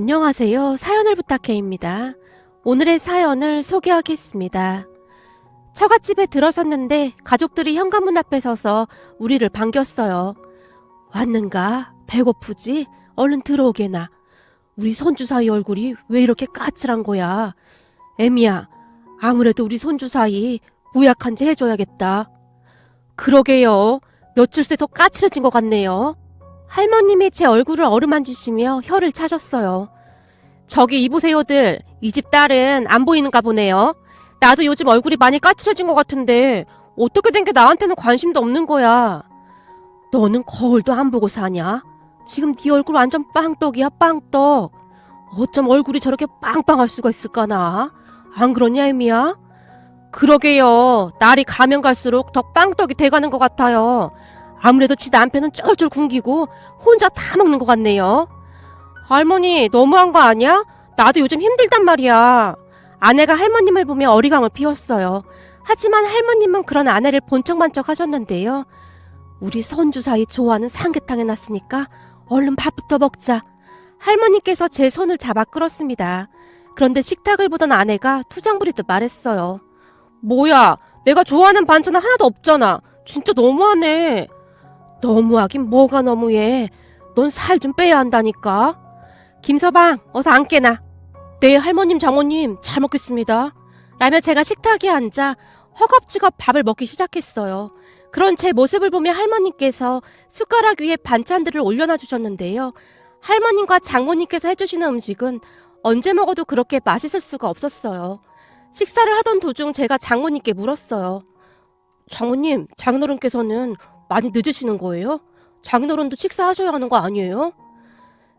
안녕하세요. 사연을 부탁해입니다. 오늘의 사연을 소개하겠습니다. 처갓집에 들어섰는데 가족들이 현관문 앞에 서서 우리를 반겼어요. 왔는가? 배고프지? 얼른 들어오게나. 우리 손주 사이 얼굴이 왜 이렇게 까칠한 거야? 애미야, 아무래도 우리 손주 사이 모약한 지 해줘야겠다. 그러게요. 며칠 새 더 까칠해진 것 같네요. 할머님이 제 얼굴을 어루만지시며 혀를 차셨어요. 저기 이보세요들, 이 집 딸은 안 보이는가 보네요. 나도 요즘 얼굴이 많이 까칠해진 것 같은데 어떻게 된 게 나한테는 관심도 없는 거야. 너는 거울도 안 보고 사냐? 지금 네 얼굴 완전 빵떡이야 빵떡. 어쩜 얼굴이 저렇게 빵빵할 수가 있을까나? 안 그러냐 애미야? 그러게요. 날이 가면 갈수록 더 빵떡이 돼가는 것 같아요. 아무래도 지 남편은 쫄쫄 굶기고 혼자 다 먹는 것 같네요. 할머니 너무한 거 아니야? 나도 요즘 힘들단 말이야. 아내가 할머님을 보며 어리광을 피웠어요. 하지만 할머님은 그런 아내를 본척만척 하셨는데요. 우리 손주 사이 좋아하는 삼계탕 해놨으니까 얼른 밥부터 먹자. 할머니께서 제 손을 잡아 끌었습니다. 그런데 식탁을 보던 아내가 투정 부리듯 말했어요. 뭐야, 내가 좋아하는 반찬은 하나도 없잖아. 진짜 너무하네. 너무하긴 뭐가 너무해. 넌 살 좀 빼야 한다니까. 김서방, 어서 앉게나. 네, 할머님, 장모님, 잘 먹겠습니다. 라며 제가 식탁에 앉아 허겁지겁 밥을 먹기 시작했어요. 그런 제 모습을 보며 할머니께서 숟가락 위에 반찬들을 올려놔 주셨는데요. 할머님과 장모님께서 해주시는 음식은 언제 먹어도 그렇게 맛있을 수가 없었어요. 식사를 하던 도중 제가 장모님께 물었어요. 장모님, 장인어른께서는 많이 늦으시는 거예요? 장인어른도 식사하셔야 하는 거 아니에요?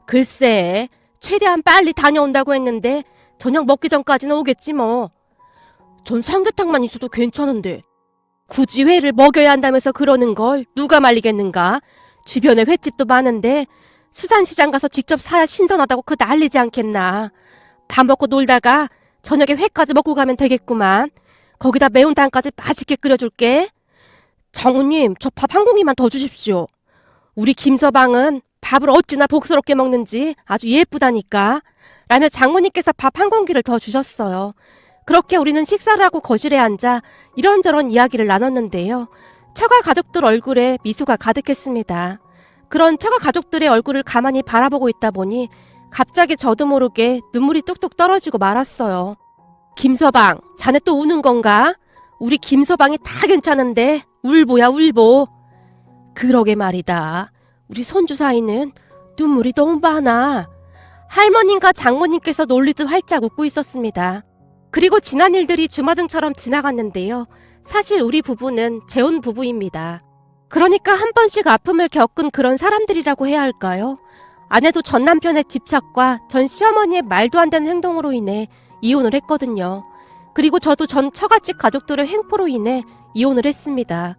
글쎄, 최대한 빨리 다녀온다고 했는데 저녁 먹기 전까지는 오겠지 뭐. 전 삼계탕만 있어도 괜찮은데. 굳이 회를 먹여야 한다면서 그러는 걸 누가 말리겠는가? 주변에 횟집도 많은데 수산시장 가서 직접 사야 신선하다고 그 난리지 않겠나. 밥 먹고 놀다가 저녁에 회까지 먹고 가면 되겠구만. 거기다 매운탕까지 맛있게 끓여줄게. 장모님, 저 밥 한 공기만 더 주십시오. 우리 김서방은 밥을 어찌나 복스럽게 먹는지 아주 예쁘다니까. 라며 장모님께서 밥 한 공기를 더 주셨어요. 그렇게 우리는 식사를 하고 거실에 앉아 이런저런 이야기를 나눴는데요. 처가 가족들 얼굴에 미소가 가득했습니다. 그런 처가 가족들의 얼굴을 가만히 바라보고 있다 보니 갑자기 저도 모르게 눈물이 뚝뚝 떨어지고 말았어요. 김서방, 자네 또 우는 건가? 우리 김서방이 다 괜찮은데 울보야 울보. 그러게 말이다. 우리 손주 사이는 눈물이 너무 많아. 할머님과 장모님께서 놀리듯 활짝 웃고 있었습니다. 그리고 지난 일들이 주마등처럼 지나갔는데요. 사실 우리 부부는 재혼 부부입니다. 그러니까 한 번씩 아픔을 겪은 그런 사람들이라고 해야 할까요? 아내도 전 남편의 집착과 전 시어머니의 말도 안 되는 행동으로 인해 이혼을 했거든요. 그리고 저도 전 처갓집 가족들의 횡포로 인해 이혼을 했습니다.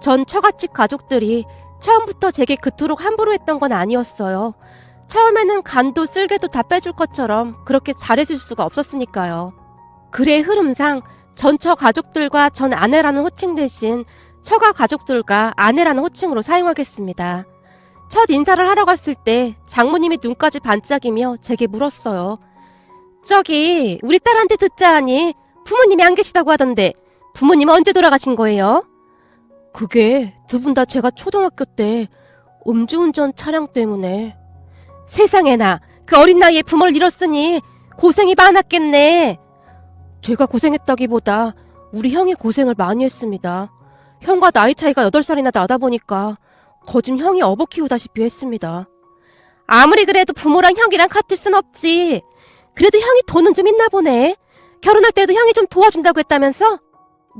전 처갓집 가족들이 처음부터 제게 그토록 함부로 했던 건 아니었어요. 처음에는 간도 쓸개도 다 빼줄 것처럼 그렇게 잘해줄 수가 없었으니까요. 글의 흐름상 전처 가족들과 전 아내라는 호칭 대신 처가 가족들과 아내라는 호칭으로 사용하겠습니다. 첫 인사를 하러 갔을 때 장모님이 눈까지 반짝이며 제게 물었어요. 저기 우리 딸한테 듣자 하니 부모님이 안 계시다고 하던데 부모님은 언제 돌아가신 거예요? 그게 두 분 다 제가 초등학교 때 음주운전 차량 때문에 세상에나 그 어린 나이에 부모를 잃었으니 고생이 많았겠네. 제가 고생했다기보다 우리 형이 고생을 많이 했습니다. 형과 나이 차이가 8살이나 나다 보니까 거짐 형이 어버 키우다시피 했습니다. 아무리 그래도 부모랑 형이랑 같을 순 없지. 그래도 형이 돈은 좀 있나 보네. 결혼할 때도 형이 좀 도와준다고 했다면서?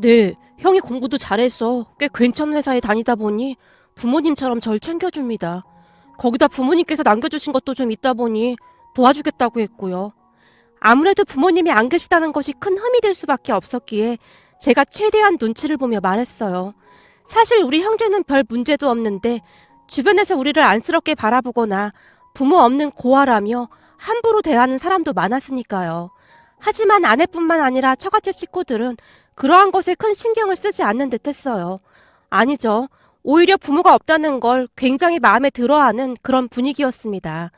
네, 형이 공부도 잘해서 꽤 괜찮은 회사에 다니다 보니 부모님처럼 절 챙겨줍니다. 거기다 부모님께서 남겨주신 것도 좀 있다 보니 도와주겠다고 했고요. 아무래도 부모님이 안 계시다는 것이 큰 흠이 될 수밖에 없었기에 제가 최대한 눈치를 보며 말했어요. 사실 우리 형제는 별 문제도 없는데 주변에서 우리를 안쓰럽게 바라보거나 부모 없는 고아라며 함부로 대하는 사람도 많았으니까요. 하지만 아내뿐만 아니라 처갓집 식구들은 그러한 것에 큰 신경을 쓰지 않는 듯 했어요. 아니죠. 오히려 부모가 없다는 걸 굉장히 마음에 들어하는 그런 분위기였습니다.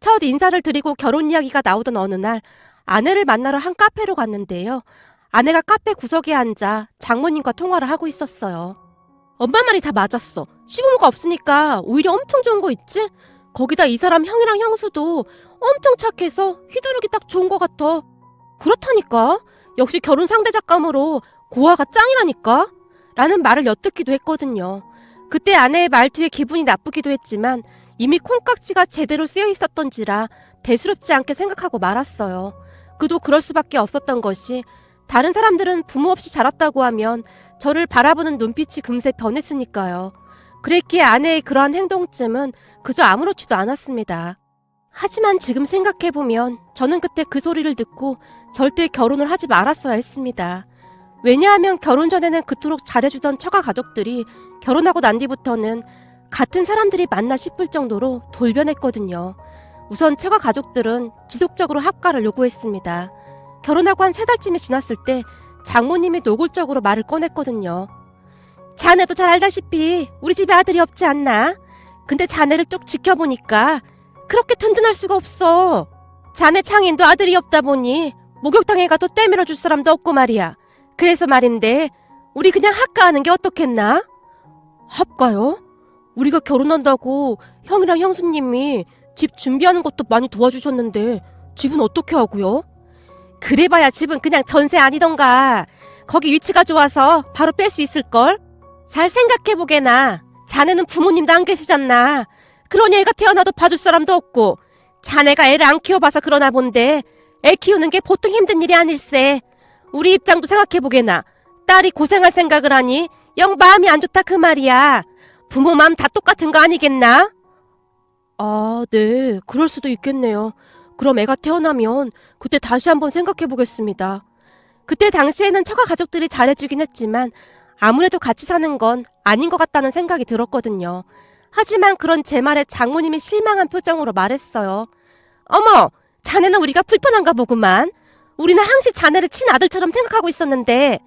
첫 인사를 드리고 결혼 이야기가 나오던 어느 날 아내를 만나러 한 카페로 갔는데요. 아내가 카페 구석에 앉아 장모님과 통화를 하고 있었어요. 엄마 말이 다 맞았어. 시부모가 없으니까 오히려 엄청 좋은 거 있지? 거기다 이 사람 형이랑 형수도 엄청 착해서 휘두르기 딱 좋은 것 같아. 그렇다니까. 역시 결혼 상대 작감으로 고아가 짱이라니까. 라는 말을 엿듣기도 했거든요. 그때 아내의 말투에 기분이 나쁘기도 했지만 이미 콩깍지가 제대로 쓰여 있었던지라 대수롭지 않게 생각하고 말았어요. 그도 그럴 수밖에 없었던 것이 다른 사람들은 부모 없이 자랐다고 하면 저를 바라보는 눈빛이 금세 변했으니까요. 그랬기에 아내의 그러한 행동쯤은 그저 아무렇지도 않았습니다. 하지만 지금 생각해보면 저는 그때 그 소리를 듣고 절대 결혼을 하지 말았어야 했습니다. 왜냐하면 결혼 전에는 그토록 잘해주던 처가 가족들이 결혼하고 난 뒤부터는 같은 사람들이 맞나 싶을 정도로 돌변했거든요. 우선 처가 가족들은 지속적으로 합가를 요구했습니다. 결혼하고 한 세 달쯤이 지났을 때 장모님이 노골적으로 말을 꺼냈거든요. 자네도 잘 알다시피 우리 집에 아들이 없지 않나? 근데 자네를 쭉 지켜보니까 그렇게 든든할 수가 없어. 자네 창인도 아들이 없다 보니 목욕탕에 가도 때밀어 줄 사람도 없고 말이야. 그래서 말인데 우리 그냥 합가하는 게 어떻겠나? 합가요? 우리가 결혼한다고 형이랑 형수님이 집 준비하는 것도 많이 도와주셨는데 집은 어떻게 하고요? 그래봐야 집은 그냥 전세 아니던가. 거기 위치가 좋아서 바로 뺄 수 있을걸? 잘 생각해보게나. 자네는 부모님도 안 계시잖나. 그러니 애가 태어나도 봐줄 사람도 없고. 자네가 애를 안 키워봐서 그러나 본데 애 키우는 게 보통 힘든 일이 아닐세. 우리 입장도 생각해보게나. 딸이 고생할 생각을 하니 영 마음이 안 좋다 그 말이야. 부모 마음 다 똑같은 거 아니겠나? 아, 네. 그럴 수도 있겠네요. 그럼 애가 태어나면 그때 다시 한번 생각해 보겠습니다. 그때 당시에는 처가 가족들이 잘해주긴 했지만 아무래도 같이 사는 건 아닌 것 같다는 생각이 들었거든요. 하지만 그런 제 말에 장모님이 실망한 표정으로 말했어요. 어머, 자네는 우리가 불편한가 보구만. 우리는 항시 자네를 친아들처럼 생각하고 있었는데.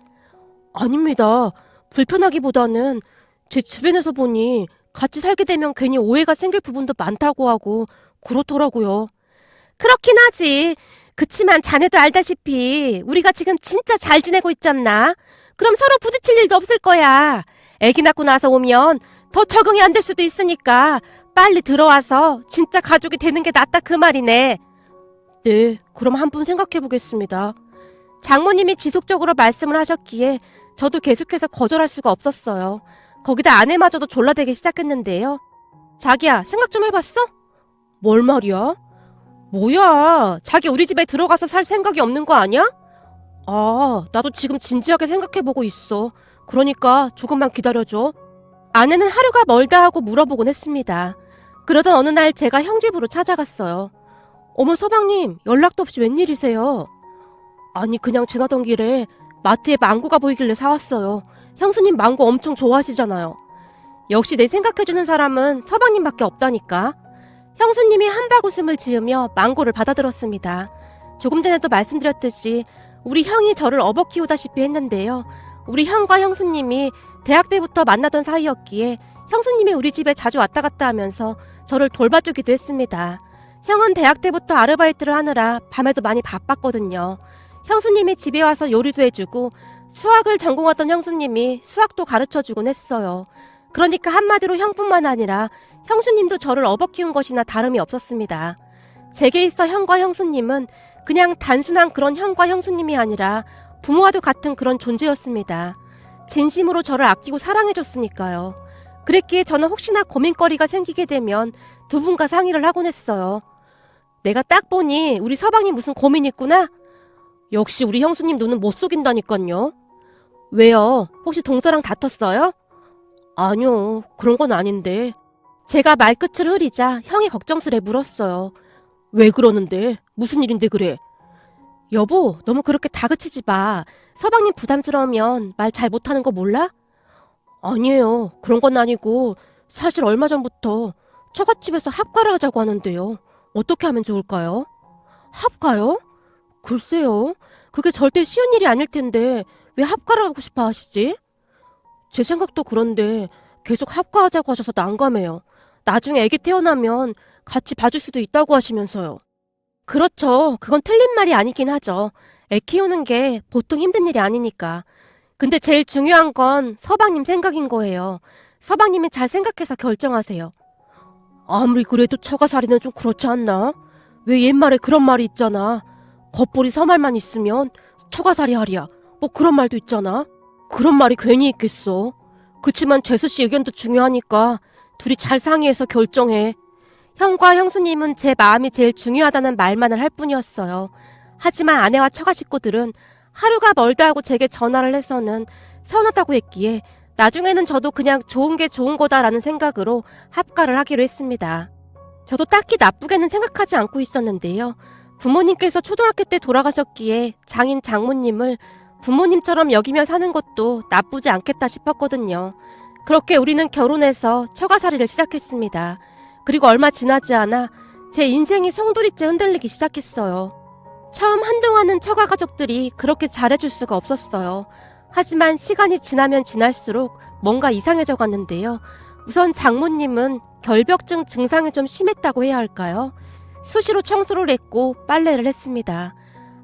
아닙니다. 불편하기보다는 제 주변에서 보니 같이 살게 되면 괜히 오해가 생길 부분도 많다고 하고 그렇더라고요. 그렇긴 하지. 그치만 자네도 알다시피 우리가 지금 진짜 잘 지내고 있잖나. 그럼 서로 부딪힐 일도 없을 거야. 애기 낳고 나서 오면 더 적응이 안 될 수도 있으니까 빨리 들어와서 진짜 가족이 되는 게 낫다 그 말이네. 네, 그럼 한번 생각해 보겠습니다. 장모님이 지속적으로 말씀을 하셨기에 저도 계속해서 거절할 수가 없었어요. 거기다 아내마저도 졸라대기 시작했는데요. 자기야, 생각 좀 해봤어? 뭘 말이야? 뭐야, 자기 우리 집에 들어가서 살 생각이 없는 거 아니야? 아, 나도 지금 진지하게 생각해보고 있어. 그러니까 조금만 기다려줘. 아내는 하루가 멀다 하고 물어보곤 했습니다. 그러던 어느 날 제가 형 집으로 찾아갔어요. 어머 서방님, 연락도 없이 웬일이세요? 아니 그냥 지나던 길에 마트에 망고가 보이길래 사왔어요. 형수님 망고 엄청 좋아하시잖아요. 역시 내 생각해주는 사람은 서방님밖에 없다니까. 형수님이 한박 웃음을 지으며 망고를 받아들었습니다. 조금 전에도 말씀드렸듯이 우리 형이 저를 업어 키우다시피 했는데요. 우리 형과 형수님이 대학 때부터 만나던 사이였기에 형수님이 우리 집에 자주 왔다 갔다 하면서 저를 돌봐주기도 했습니다. 형은 대학 때부터 아르바이트를 하느라 밤에도 많이 바빴거든요. 형수님이 집에 와서 요리도 해주고 수학을 전공하던 형수님이 수학도 가르쳐 주곤 했어요. 그러니까 한마디로 형뿐만 아니라 형수님도 저를 업어 키운 것이나 다름이 없었습니다. 제게 있어 형과 형수님은 그냥 단순한 그런 형과 형수님이 아니라 부모와도 같은 그런 존재였습니다. 진심으로 저를 아끼고 사랑해줬으니까요. 그랬기에 저는 혹시나 고민거리가 생기게 되면 두 분과 상의를 하곤 했어요. 내가 딱 보니 우리 서방이 무슨 고민 있구나? 역시 우리 형수님 눈은 못 속인다니깐요. 왜요? 혹시 동서랑 다퉜어요? 아니요, 그런 건 아닌데. 제가 말끝을 흐리자 형이 걱정스레 물었어요. 왜 그러는데? 무슨 일인데 그래? 여보, 너무 그렇게 다그치지 마. 서방님 부담스러우면 말 잘 못하는 거 몰라? 아니에요. 그런 건 아니고 사실 얼마 전부터 처갓집에서 합가를 하자고 하는데요. 어떻게 하면 좋을까요? 합가요? 글쎄요. 그게 절대 쉬운 일이 아닐 텐데 왜 합가를 하고 싶어 하시지? 제 생각도 그런데 계속 합가하자고 하셔서 난감해요. 나중에 아기 태어나면 같이 봐줄 수도 있다고 하시면서요. 그렇죠. 그건 틀린 말이 아니긴 하죠. 애 키우는 게 보통 힘든 일이 아니니까. 근데 제일 중요한 건 서방님 생각인 거예요. 서방님이 잘 생각해서 결정하세요. 아무리 그래도 처가살이는 좀 그렇지 않나? 왜 옛말에 그런 말이 있잖아. 겉보리 서말만 있으면 처가살이 하리야. 뭐 그런 말도 있잖아. 그런 말이 괜히 있겠어. 그치만 재수 씨 의견도 중요하니까 둘이 잘 상의해서 결정해. 형과 형수님은 제 마음이 제일 중요하다는 말만을 할 뿐이었어요. 하지만 아내와 처가 식구들은 하루가 멀다 하고 제게 전화를 해서는 서운하다고 했기에 나중에는 저도 그냥 좋은 게 좋은 거다라는 생각으로 합가를 하기로 했습니다. 저도 딱히 나쁘게는 생각하지 않고 있었는데요. 부모님께서 초등학교 때 돌아가셨기에 장인 장모님을 부모님처럼 여기며 사는 것도 나쁘지 않겠다 싶었거든요. 그렇게 우리는 결혼해서 처가살이를 시작했습니다. 그리고 얼마 지나지 않아 제 인생이 송두리째 흔들리기 시작했어요. 처음 한동안은 처가 가족들이 그렇게 잘해줄 수가 없었어요. 하지만 시간이 지나면 지날수록 뭔가 이상해져 갔는데요. 우선 장모님은 결벽증 증상이 좀 심했다고 해야 할까요? 수시로 청소를 했고 빨래를 했습니다.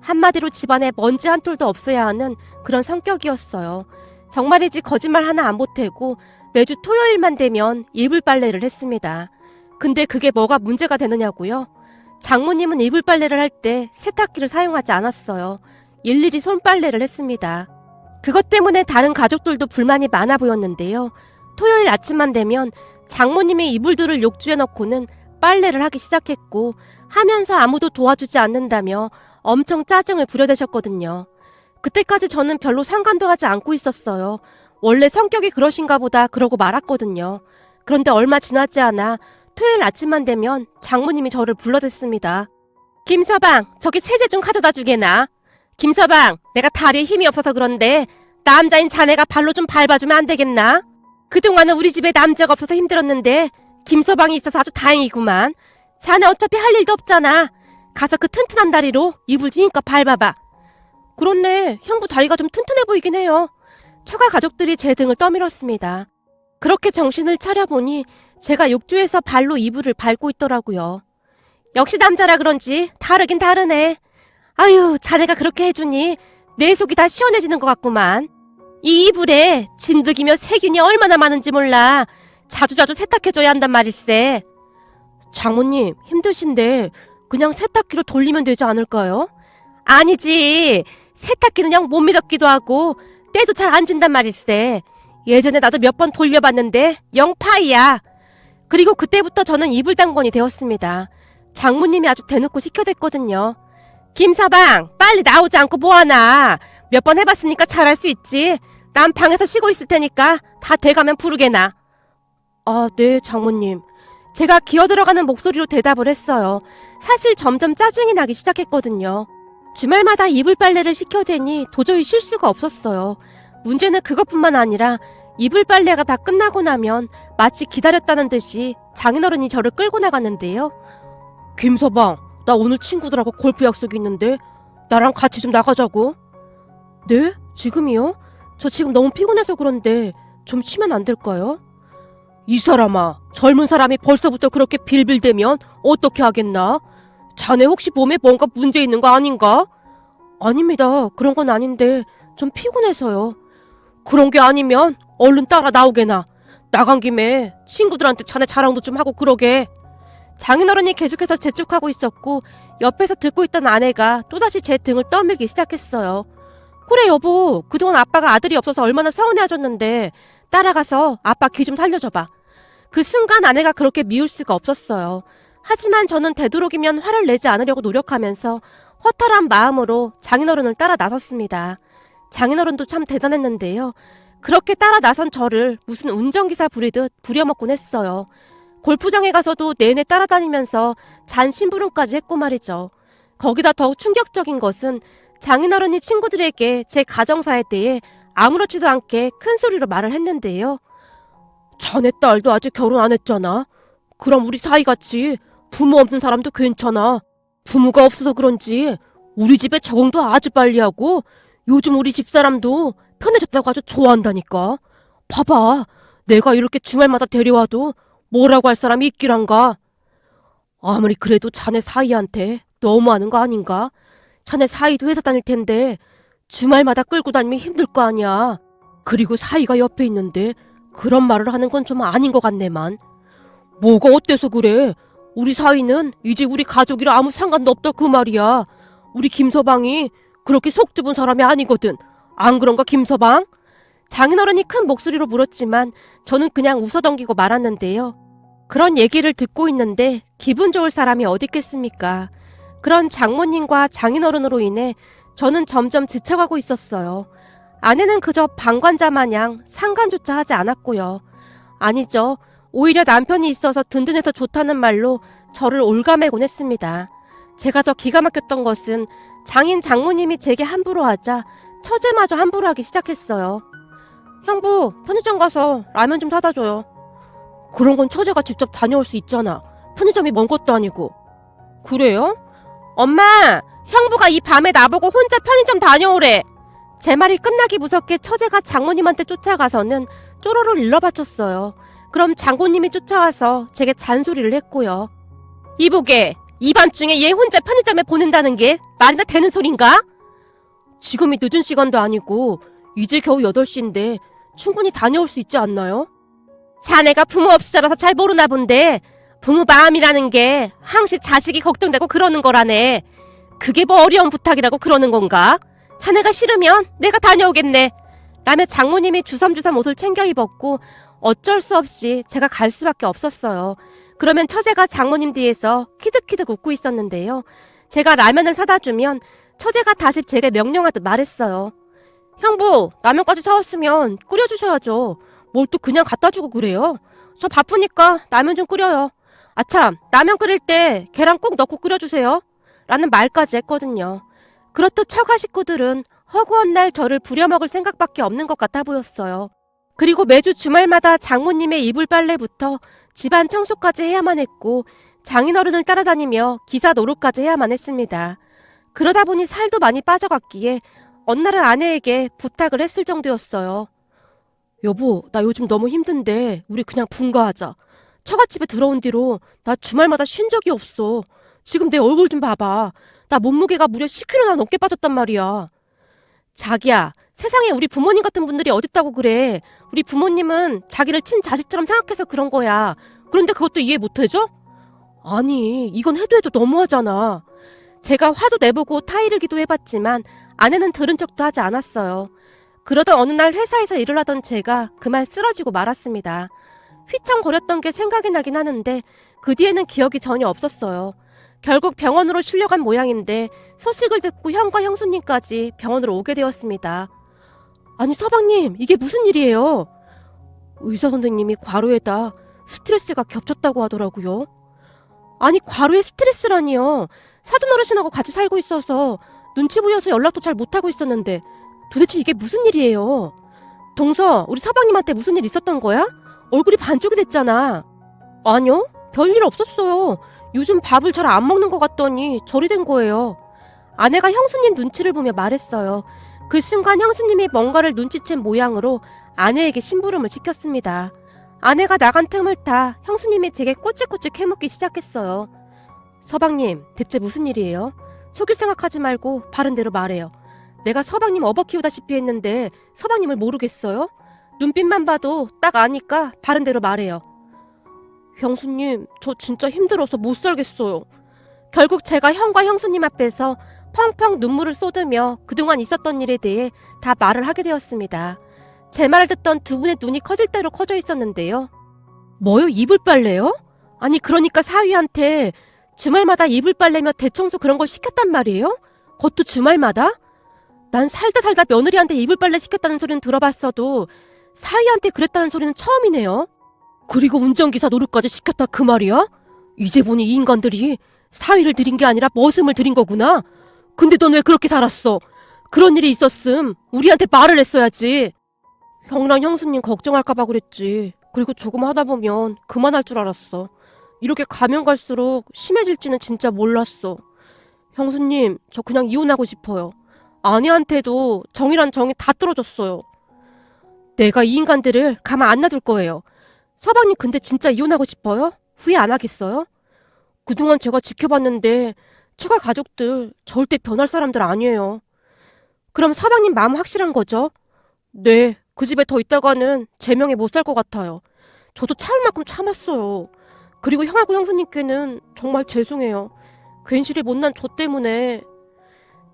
한마디로 집안에 먼지 한 톨도 없어야 하는 그런 성격이었어요. 정말이지 거짓말 하나 안 보태고 매주 토요일만 되면 이불 빨래를 했습니다. 근데 그게 뭐가 문제가 되느냐고요? 장모님은 이불 빨래를 할 때 세탁기를 사용하지 않았어요. 일일이 손빨래를 했습니다. 그것 때문에 다른 가족들도 불만이 많아 보였는데요. 토요일 아침만 되면 장모님의 이불들을 욕조에 넣고는 빨래를 하기 시작했고 하면서 아무도 도와주지 않는다며 엄청 짜증을 부려대셨거든요. 그때까지 저는 별로 상관도 하지 않고 있었어요. 원래 성격이 그러신가 보다 그러고 말았거든요. 그런데 얼마 지나지 않아 토요일 아침만 되면 장모님이 저를 불러댔습니다. 김서방, 저기 세제 좀 가져다 주게나. 김서방, 내가 다리에 힘이 없어서 그런데 남자인 자네가 발로 좀 밟아주면 안 되겠나? 그동안은 우리 집에 남자가 없어서 힘들었는데 김서방이 있어서 아주 다행이구만. 자네 어차피 할 일도 없잖아. 가서 그 튼튼한 다리로 이불 지니까 밟아봐. 그렇네. 형부 다리가 좀 튼튼해 보이긴 해요. 처가 가족들이 제 등을 떠밀었습니다. 그렇게 정신을 차려보니 제가 욕조에서 발로 이불을 밟고 있더라고요. 역시 남자라 그런지 다르긴 다르네. 아유, 자네가 그렇게 해주니 내 속이 다 시원해지는 것 같구만. 이 이불에 진드기며 세균이 얼마나 많은지 몰라. 자주자주 세탁해줘야 한단 말일세. 장모님, 힘드신데 그냥 세탁기로 돌리면 되지 않을까요? 아니지. 세탁기는 영못 믿었기도 하고 때도 잘 안 진단 말일세. 예전에 나도 몇 번 돌려봤는데 영파이야. 그리고 그때부터 저는 이불 당번이 되었습니다. 장모님이 아주 대놓고 시켜댔거든요. 김서방, 빨리 나오지 않고 뭐하나. 몇 번 해봤으니까 잘할 수 있지. 난 방에서 쉬고 있을 테니까 다 돼가면 부르게나. 아, 네, 장모님. 제가 기어 들어가는 목소리로 대답을 했어요. 사실 점점 짜증이 나기 시작했거든요. 주말마다 이불 빨래를 시켜대니 도저히 쉴 수가 없었어요. 문제는 그것뿐만 아니라 이불 빨래가 다 끝나고 나면 마치 기다렸다는 듯이 장인어른이 저를 끌고 나갔는데요. 김서방, 나 오늘 친구들하고 골프 약속이 있는데 나랑 같이 좀 나가자고. 네? 지금이요? 저 지금 너무 피곤해서 그런데 좀 쉬면 안 될까요? 이 사람아, 젊은 사람이 벌써부터 그렇게 빌빌대면 어떻게 하겠나? 자네 혹시 몸에 뭔가 문제 있는 거 아닌가? 아닙니다. 그런 건 아닌데 좀 피곤해서요. 그런 게 아니면 얼른 따라 나오게나. 나간 김에 친구들한테 자네 자랑도 좀 하고 그러게. 장인어른이 계속해서 재촉하고 있었고 옆에서 듣고 있던 아내가 또다시 제 등을 떠밀기 시작했어요. 그래 여보, 그동안 아빠가 아들이 없어서 얼마나 서운해하셨는데 따라가서 아빠 귀 좀 살려줘봐. 그 순간 아내가 그렇게 미울 수가 없었어요. 하지만 저는 되도록이면 화를 내지 않으려고 노력하면서 허탈한 마음으로 장인어른을 따라 나섰습니다. 장인어른도 참 대단했는데요. 그렇게 따라 나선 저를 무슨 운전기사 부리듯 부려먹곤 했어요. 골프장에 가서도 내내 따라다니면서 잔 심부름까지 했고 말이죠. 거기다 더욱 충격적인 것은 장인어른이 친구들에게 제 가정사에 대해 아무렇지도 않게 큰 소리로 말을 했는데요. 자네 딸도 아직 결혼 안 했잖아. 그럼 우리 사이같이 부모 없는 사람도 괜찮아. 부모가 없어서 그런지 우리 집에 적응도 아주 빨리 하고 요즘 우리 집사람도 편해졌다고 아주 좋아한다니까. 봐봐. 내가 이렇게 주말마다 데려와도 뭐라고 할 사람이 있기란가. 아무리 그래도 자네 사이한테 너무하는 거 아닌가? 자네 사이도 회사 다닐 텐데 주말마다 끌고 다니면 힘들 거 아니야. 그리고 사이가 옆에 있는데 그런 말을 하는 건 좀 아닌 것 같네만. 뭐가 어때서 그래? 우리 사이는 이제 우리 가족이라 아무 상관도 없다 그 말이야. 우리 김서방이 그렇게 속 좁은 사람이 아니거든. 안 그런가 김서방? 장인어른이 큰 목소리로 물었지만 저는 그냥 웃어넘기고 말았는데요. 그런 얘기를 듣고 있는데 기분 좋을 사람이 어디 있겠습니까? 그런 장모님과 장인어른으로 인해 저는 점점 지쳐가고 있었어요. 아내는 그저 방관자 마냥 상관조차 하지 않았고요. 아니죠. 오히려 남편이 있어서 든든해서 좋다는 말로 저를 올가매곤 했습니다. 제가 더 기가 막혔던 것은 장인 장모님이 제게 함부로 하자 처제마저 함부로 하기 시작했어요. 형부, 편의점 가서 라면 좀 사다 줘요. 그런 건 처제가 직접 다녀올 수 있잖아. 편의점이 먼 것도 아니고. 그래요? 엄마, 형부가 이 밤에 나보고 혼자 편의점 다녀오래. 제 말이 끝나기 무섭게 처제가 장모님한테 쫓아가서는 쪼로를 일러바쳤어요. 그럼 장모님이 쫓아와서 제게 잔소리를 했고요. 이보게, 이 밤중에 얘 혼자 편의점에 보낸다는 게 말이나 되는 소린가? 지금이 늦은 시간도 아니고 이제 겨우 8시인데 충분히 다녀올 수 있지 않나요? 자네가 부모 없이 자라서 잘 모르나 본데 부모 마음이라는 게 항시 자식이 걱정되고 그러는 거라네. 그게 뭐 어려운 부탁이라고 그러는 건가? 자네가 싫으면 내가 다녀오겠네. 라며 장모님이 주섬주섬 옷을 챙겨 입었고 어쩔 수 없이 제가 갈 수밖에 없었어요. 그러면 처제가 장모님 뒤에서 키득키득 웃고 있었는데요. 제가 라면을 사다 주면 처제가 다시 제게 명령하듯 말했어요. 형부, 라면까지 사왔으면 끓여주셔야죠. 뭘 또 그냥 갖다 주고 그래요? 저 바쁘니까 라면 좀 끓여요. 아참, 라면 끓일 때 계란 꼭 넣고 끓여주세요. 라는 말까지 했거든요. 그렇듯 처가 식구들은 허구한 날 저를 부려먹을 생각밖에 없는 것 같아 보였어요. 그리고 매주 주말마다 장모님의 이불 빨래부터 집안 청소까지 해야만 했고 장인어른을 따라다니며 기사 노릇까지 해야만 했습니다. 그러다 보니 살도 많이 빠져갔기에 어느 날은 아내에게 부탁을 했을 정도였어요. 여보, 나 요즘 너무 힘든데 우리 그냥 분가하자. 처갓집에 들어온 뒤로 나 주말마다 쉰 적이 없어. 지금 내 얼굴 좀 봐봐. 나 몸무게가 무려 10kg나 넘게 빠졌단 말이야. 자기야, 세상에 우리 부모님 같은 분들이 어딨다고 그래. 우리 부모님은 자기를 친자식처럼 생각해서 그런 거야. 그런데 그것도 이해 못해줘? 아니, 이건 해도 해도 너무하잖아. 제가 화도 내보고 타이르기도 해봤지만 아내는 들은 척도 하지 않았어요. 그러던 어느 날 회사에서 일을 하던 제가 그만 쓰러지고 말았습니다. 휘청거렸던 게 생각이 나긴 하는데 그 뒤에는 기억이 전혀 없었어요. 결국 병원으로 실려간 모양인데 소식을 듣고 형과 형수님까지 병원으로 오게 되었습니다. 아니 서방님 이게 무슨 일이에요? 의사 선생님이 과로에다 스트레스가 겹쳤다고 하더라고요. 아니 과로에 스트레스라니요. 사돈 어르신하고 같이 살고 있어서 눈치 보여서 연락도 잘 못하고 있었는데 도대체 이게 무슨 일이에요? 동서 우리 서방님한테 무슨 일 있었던 거야? 얼굴이 반쪽이 됐잖아. 아니요 별일 없었어요. 요즘 밥을 잘 안 먹는 것 같더니 절이 된 거예요. 아내가 형수님 눈치를 보며 말했어요. 그 순간 형수님이 뭔가를 눈치챈 모양으로 아내에게 심부름을 시켰습니다. 아내가 나간 틈을 타 형수님이 제게 꼬치꼬치 캐묻기 시작했어요. 서방님, 대체 무슨 일이에요? 속일 생각하지 말고 바른 대로 말해요. 내가 서방님 업어 키우다시피 했는데 서방님을 모르겠어요? 눈빛만 봐도 딱 아니까 바른 대로 말해요. 형수님, 저 진짜 힘들어서 못 살겠어요. 결국 제가 형과 형수님 앞에서 펑펑 눈물을 쏟으며 그동안 있었던 일에 대해 다 말을 하게 되었습니다. 제 말을 듣던 두 분의 눈이 커질 대로 커져 있었는데요. 뭐요? 이불 빨래요? 아니, 그러니까 사위한테 주말마다 이불 빨래며 대청소 그런 걸 시켰단 말이에요? 그것도 주말마다? 난 살다 살다 며느리한테 이불 빨래 시켰다는 소리는 들어봤어도 사위한테 그랬다는 소리는 처음이네요. 그리고 운전기사 노릇까지 시켰다 그 말이야? 이제 보니 이 인간들이 사위를 들인 게 아니라 머슴을 들인 거구나. 근데 넌 왜 그렇게 살았어? 그런 일이 있었음 우리한테 말을 했어야지. 형이랑 형수님 걱정할까봐 그랬지. 그리고 조금 하다 보면 그만할 줄 알았어. 이렇게 가면 갈수록 심해질지는 진짜 몰랐어. 형수님, 저 그냥 이혼하고 싶어요. 아내한테도 정이란 정이 다 떨어졌어요. 내가 이 인간들을 가만 안 놔둘 거예요. 서방님 근데 진짜 이혼하고 싶어요? 후회 안 하겠어요? 그동안 제가 지켜봤는데 처가 가족들 절대 변할 사람들 아니에요. 그럼 서방님 마음 확실한 거죠? 네, 그 집에 더 있다가는 제명에 못 살 것 같아요. 저도 참을 만큼 참았어요. 그리고 형하고 형수님께는 정말 죄송해요. 괜시리 못난 저 때문에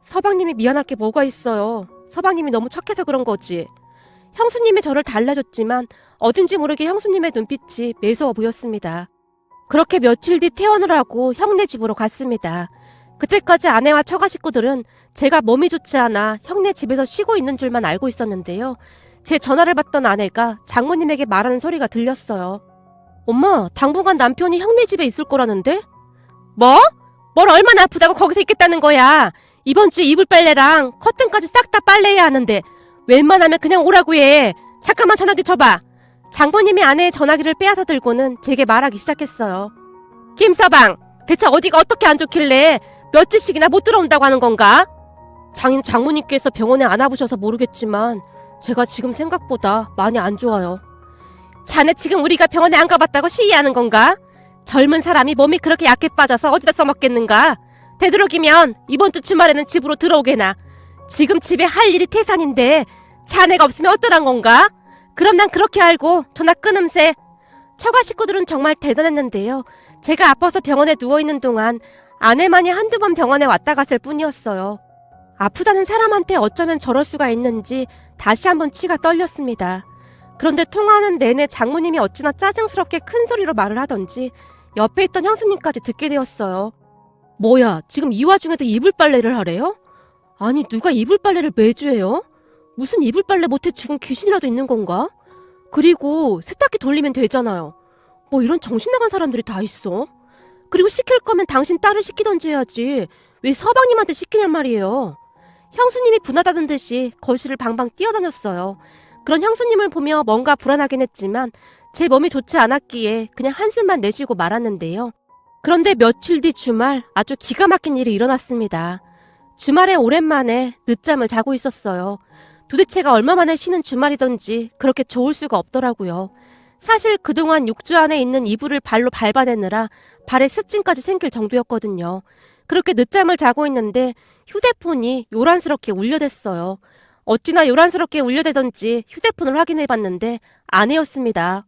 서방님이 미안할 게 뭐가 있어요. 서방님이 너무 착해서 그런 거지. 형수님이 저를 달래줬지만 어딘지 모르게 형수님의 눈빛이 매서워 보였습니다. 그렇게 며칠 뒤 퇴원을 하고 형네 집으로 갔습니다. 그때까지 아내와 처가 식구들은 제가 몸이 좋지 않아 형네 집에서 쉬고 있는 줄만 알고 있었는데요. 제 전화를 받던 아내가 장모님에게 말하는 소리가 들렸어요. 엄마, 당분간 남편이 형네 집에 있을 거라는데? 뭐? 뭘 얼마나 아프다고 거기서 있겠다는 거야? 이번 주에 이불 빨래랑 커튼까지 싹 다 빨래해야 하는데 웬만하면 그냥 오라고 해. 잠깐만 전화기 쳐봐. 장모님이 아내의 전화기를 빼앗아 들고는 제게 말하기 시작했어요. 김 서방, 대체 어디가 어떻게 안 좋길래 며칠씩이나 못 들어온다고 하는 건가? 장인 장모님께서 병원에 안 와보셔서 모르겠지만 제가 지금 생각보다 많이 안 좋아요. 자네 지금 우리가 병원에 안 가봤다고 시위하는 건가? 젊은 사람이 몸이 그렇게 약해 빠져서 어디다 써먹겠는가? 되도록이면 이번 주 주말에는 집으로 들어오게나. 지금 집에 할 일이 태산인데 자네가 없으면 어떠란 건가? 그럼 난 그렇게 알고 전화 끊음세. 처가 식구들은 정말 대단했는데요. 제가 아파서 병원에 누워있는 동안 아내만이 한두 번 병원에 왔다 갔을 뿐이었어요. 아프다는 사람한테 어쩌면 저럴 수가 있는지 다시 한번 치가 떨렸습니다. 그런데 통화하는 내내 장모님이 어찌나 짜증스럽게 큰 소리로 말을 하던지 옆에 있던 형수님까지 듣게 되었어요. 뭐야, 지금 이 와중에도 이불 빨래를 하래요? 아니, 누가 이불 빨래를 매주 해요? 무슨 이불 빨래 못해 죽은 귀신이라도 있는 건가? 그리고 세탁기 돌리면 되잖아요. 뭐 이런 정신 나간 사람들이 다 있어? 그리고 시킬 거면 당신 딸을 시키던지 해야지. 왜 서방님한테 시키냔 말이에요. 형수님이 분하다는 듯이 거실을 방방 뛰어다녔어요. 그런 형수님을 보며 뭔가 불안하긴 했지만 제 몸이 좋지 않았기에 그냥 한숨만 내쉬고 말았는데요. 그런데 며칠 뒤 주말 아주 기가 막힌 일이 일어났습니다. 주말에 오랜만에 늦잠을 자고 있었어요. 도대체가 얼마 만에 쉬는 주말이던지 그렇게 좋을 수가 없더라고요. 사실 그동안 육주 안에 있는 이불을 발로 밟아내느라 발에 습진까지 생길 정도였거든요. 그렇게 늦잠을 자고 있는데 휴대폰이 요란스럽게 울려댔어요. 어찌나 요란스럽게 울려대던지 휴대폰을 확인해 봤는데 아내였습니다.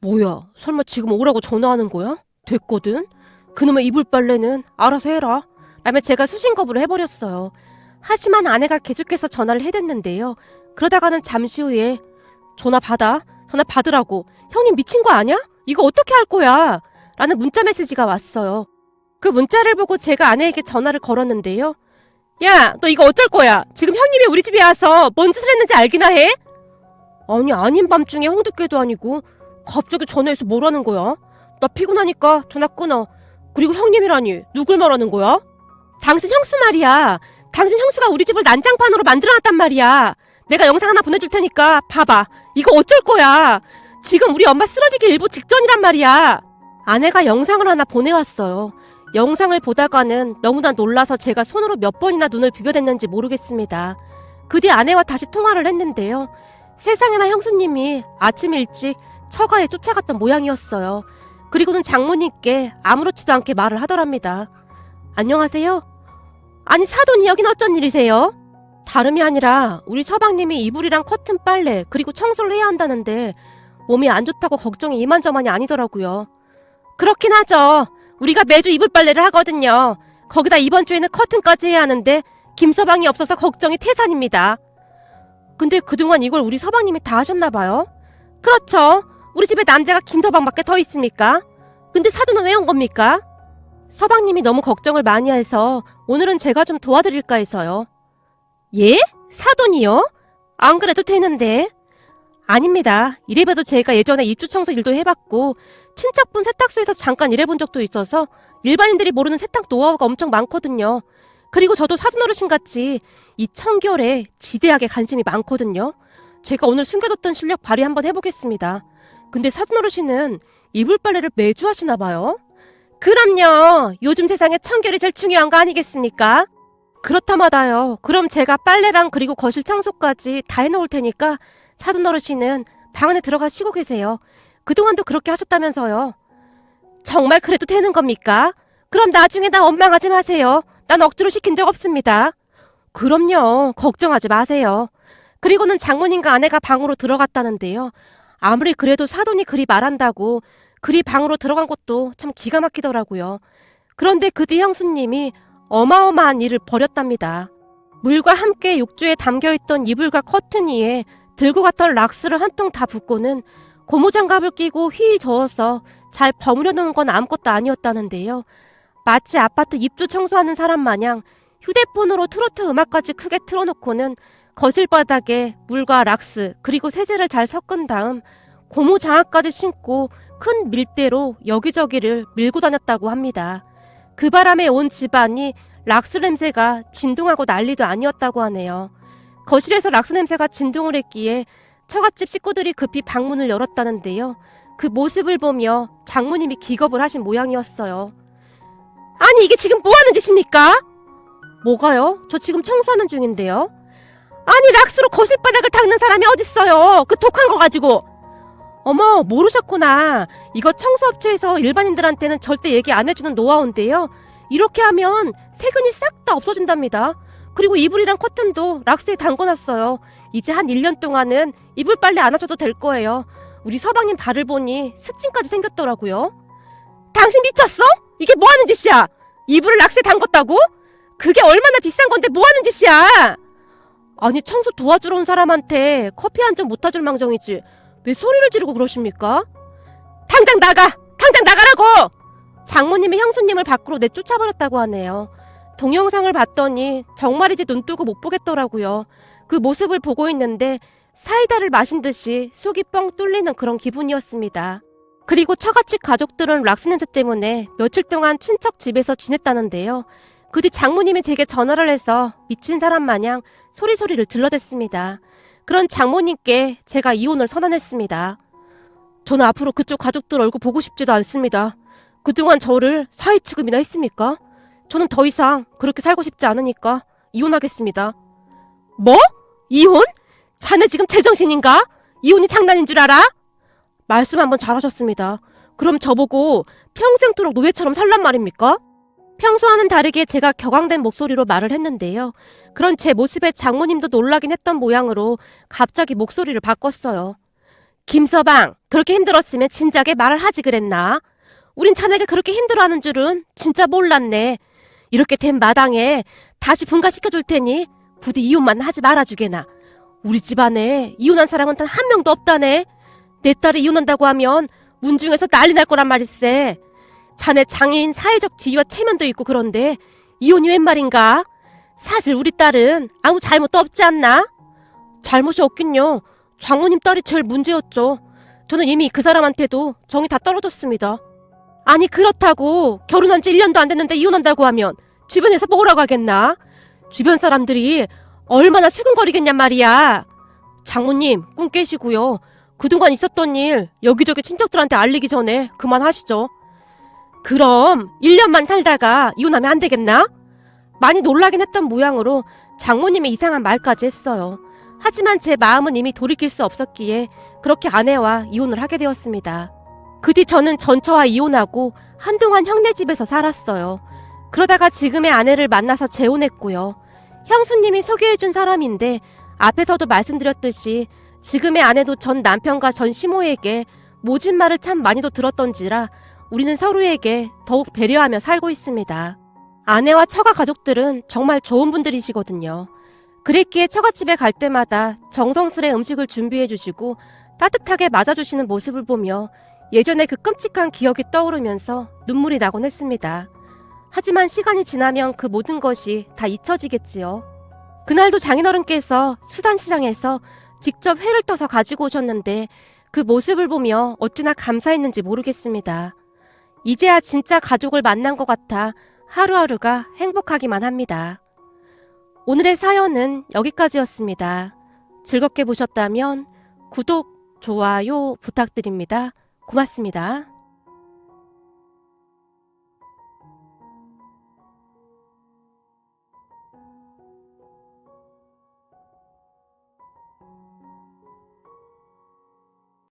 뭐야, 설마 지금 오라고 전화하는 거야? 됐거든? 그놈의 이불 빨래는 알아서 해라. 라며 제가 수신거부를 해버렸어요. 하지만 아내가 계속해서 전화를 해댔는데요. 그러다가는 잠시 후에 전화 받아. 전화 받으라고. 형님 미친 거 아니야? 이거 어떻게 할 거야? 라는 문자 메시지가 왔어요. 그 문자를 보고 제가 아내에게 전화를 걸었는데요. 야, 너 이거 어쩔 거야? 지금 형님이 우리 집에 와서 뭔 짓을 했는지 알기나 해? 아니, 아닌 밤중에 홍두깨도 아니고 갑자기 전화해서 뭐라는 거야? 나 피곤하니까 전화 끊어. 그리고 형님이라니 누굴 말하는 거야? 당신 형수 말이야. 당신 형수가 우리 집을 난장판으로 만들어놨단 말이야. 내가 영상 하나 보내줄 테니까 봐봐. 이거 어쩔 거야. 지금 우리 엄마 쓰러지기 일보 직전이란 말이야. 아내가 영상을 하나 보내왔어요. 영상을 보다가는 너무나 놀라서 제가 손으로 몇 번이나 눈을 비벼댔는지 모르겠습니다. 그 뒤 아내와 다시 통화를 했는데요. 세상에나 형수님이 아침 일찍 처가에 쫓아갔던 모양이었어요. 그리고는 장모님께 아무렇지도 않게 말을 하더랍니다. 안녕하세요? 아니 사돈이 여긴 어쩐 일이세요? 다름이 아니라 우리 서방님이 이불이랑 커튼 빨래 그리고 청소를 해야 한다는데 몸이 안 좋다고 걱정이 이만저만이 아니더라고요. 그렇긴 하죠. 우리가 매주 이불 빨래를 하거든요. 거기다 이번 주에는 커튼까지 해야 하는데 김서방이 없어서 걱정이 태산입니다. 근데 그동안 이걸 우리 서방님이 다 하셨나 봐요. 그렇죠. 우리 집에 남자가 김서방밖에 더 있습니까? 근데 사돈은 왜 온 겁니까? 서방님이 너무 걱정을 많이 해서 오늘은 제가 좀 도와드릴까 해서요. 예? 사돈이요? 안 그래도 되는데. 아닙니다. 이래봬도 제가 예전에 입주 청소 일도 해봤고 친척분 세탁소에서 잠깐 일해본 적도 있어서 일반인들이 모르는 세탁 노하우가 엄청 많거든요. 그리고 저도 사돈 어르신 같이 이 청결에 지대하게 관심이 많거든요. 제가 오늘 숨겨뒀던 실력 발휘 한번 해보겠습니다. 근데 사돈 어르신은 이불 빨래를 매주 하시나 봐요? 그럼요. 요즘 세상에 청결이 제일 중요한 거 아니겠습니까? 그렇다마다요. 그럼 제가 빨래랑 그리고 거실 청소까지 다 해놓을 테니까 사돈 어르신은 방 안에 들어가 쉬고 계세요. 그동안도 그렇게 하셨다면서요. 정말 그래도 되는 겁니까? 그럼 나중에 나 원망하지 마세요. 난 억지로 시킨 적 없습니다. 그럼요. 걱정하지 마세요. 그리고는 장모님과 아내가 방으로 들어갔다는데요. 아무리 그래도 사돈이 그리 말한다고 그리 방으로 들어간 것도 참 기가 막히더라고요. 그런데 그 뒤 형수님이 어마어마한 일을 벌였답니다. 물과 함께 욕조에 담겨있던 이불과 커튼 위에 들고 갔던 락스를 한 통 다 붓고는 고무장갑을 끼고 휘휘 저어서 잘 버무려 놓은 건 아무것도 아니었다는데요. 마치 아파트 입주 청소하는 사람 마냥 휴대폰으로 트로트 음악까지 크게 틀어놓고는 거실 바닥에 물과 락스 그리고 세제를 잘 섞은 다음 고무 장화까지 신고 큰 밀대로 여기저기를 밀고 다녔다고 합니다. 그 바람에 온 집안이 락스 냄새가 진동하고 난리도 아니었다고 하네요. 거실에서 락스 냄새가 진동을 했기에 처갓집 식구들이 급히 방문을 열었다는데요. 그 모습을 보며 장모님이 기겁을 하신 모양이었어요. 아니 이게 지금 뭐 하는 짓입니까? 뭐가요? 저 지금 청소하는 중인데요. 아니 락스로 거실 바닥을 닦는 사람이 어딨어요? 그 독한 거 가지고. 어머 모르셨구나. 이거 청소업체에서 일반인들한테는 절대 얘기 안 해주는 노하우인데요. 이렇게 하면 세균이 싹 다 없어진답니다. 그리고 이불이랑 커튼도 락스에 담궈놨어요. 이제 한 1년 동안은 이불 빨래 안 하셔도 될 거예요. 우리 서방님 발을 보니 습진까지 생겼더라고요. 당신 미쳤어? 이게 뭐 하는 짓이야? 이불을 락스에 담궜다고? 그게 얼마나 비싼 건데 뭐 하는 짓이야? 아니 청소 도와주러 온 사람한테 커피 한 잔 못 타줄 망정이지 왜 소리를 지르고 그러십니까? 당장 나가! 당장 나가라고! 장모님이 형수님을 밖으로 내쫓아버렸다고 하네요. 동영상을 봤더니 정말이지 눈 뜨고 못 보겠더라고요. 그 모습을 보고 있는데 사이다를 마신 듯이 속이 뻥 뚫리는 그런 기분이었습니다. 그리고 처갓집 가족들은 락스 냄새 때문에 며칠 동안 친척 집에서 지냈다는데요. 그 뒤 장모님이 제게 전화를 해서 미친 사람 마냥 소리소리를 질러댔습니다. 그런 장모님께 제가 이혼을 선언했습니다. 저는 앞으로 그쪽 가족들 얼굴 보고 싶지도 않습니다. 그동안 저를 사회 취급이나 했습니까? 저는 더 이상 그렇게 살고 싶지 않으니까 이혼하겠습니다. 뭐? 이혼? 자네 지금 제정신인가? 이혼이 장난인 줄 알아? 말씀 한번 잘하셨습니다. 그럼 저보고 평생토록 노예처럼 살란 말입니까? 평소와는 다르게 제가 격앙된 목소리로 말을 했는데요. 그런 제 모습에 장모님도 놀라긴 했던 모양으로 갑자기 목소리를 바꿨어요. 김서방, 그렇게 힘들었으면 진작에 말을 하지 그랬나? 우린 자네가 그렇게 힘들어하는 줄은 진짜 몰랐네. 이렇게 된 마당에 다시 분가시켜줄 테니 부디 이혼만 하지 말아주게나. 우리 집안에 이혼한 사람은 단 한 명도 없다네. 내 딸이 이혼한다고 하면 문중에서 난리 날 거란 말일세. 자네 장애인 사회적 지위와 체면도 있고 그런데 이혼이 웬 말인가? 사실 우리 딸은 아무 잘못도 없지 않나? 잘못이 없긴요. 장모님 딸이 제일 문제였죠. 저는 이미 그 사람한테도 정이 다 떨어졌습니다. 아니 그렇다고 결혼한 지 1년도 안 됐는데 이혼한다고 하면 주변에서 뭐라고 하겠나? 주변 사람들이 얼마나 수근거리겠냔 말이야. 장모님 꿈 깨시고요. 그동안 있었던 일 여기저기 친척들한테 알리기 전에 그만하시죠. 그럼 1년만 살다가 이혼하면 안 되겠나? 많이 놀라긴 했던 모양으로 장모님이 이상한 말까지 했어요. 하지만 제 마음은 이미 돌이킬 수 없었기에 그렇게 아내와 이혼을 하게 되었습니다. 그 뒤 저는 전처와 이혼하고 한동안 형네 집에서 살았어요. 그러다가 지금의 아내를 만나서 재혼했고요. 형수님이 소개해준 사람인데 앞에서도 말씀드렸듯이 지금의 아내도 전 남편과 전 시모에게 모진 말을 참 많이도 들었던지라 우리는 서로에게 더욱 배려하며 살고 있습니다. 아내와 처가 가족들은 정말 좋은 분들이시거든요. 그랬기에 처갓집에 갈 때마다 정성스레 음식을 준비해 주시고 따뜻하게 맞아주시는 모습을 보며 예전의 그 끔찍한 기억이 떠오르면서 눈물이 나곤 했습니다. 하지만 시간이 지나면 그 모든 것이 다 잊혀지겠지요. 그날도 장인어른께서 수산시장에서 직접 회를 떠서 가지고 오셨는데 그 모습을 보며 어찌나 감사했는지 모르겠습니다. 이제야 진짜 가족을 만난 것 같아 하루하루가 행복하기만 합니다. 오늘의 사연은 여기까지였습니다. 즐겁게 보셨다면 구독, 좋아요 부탁드립니다. 고맙습니다.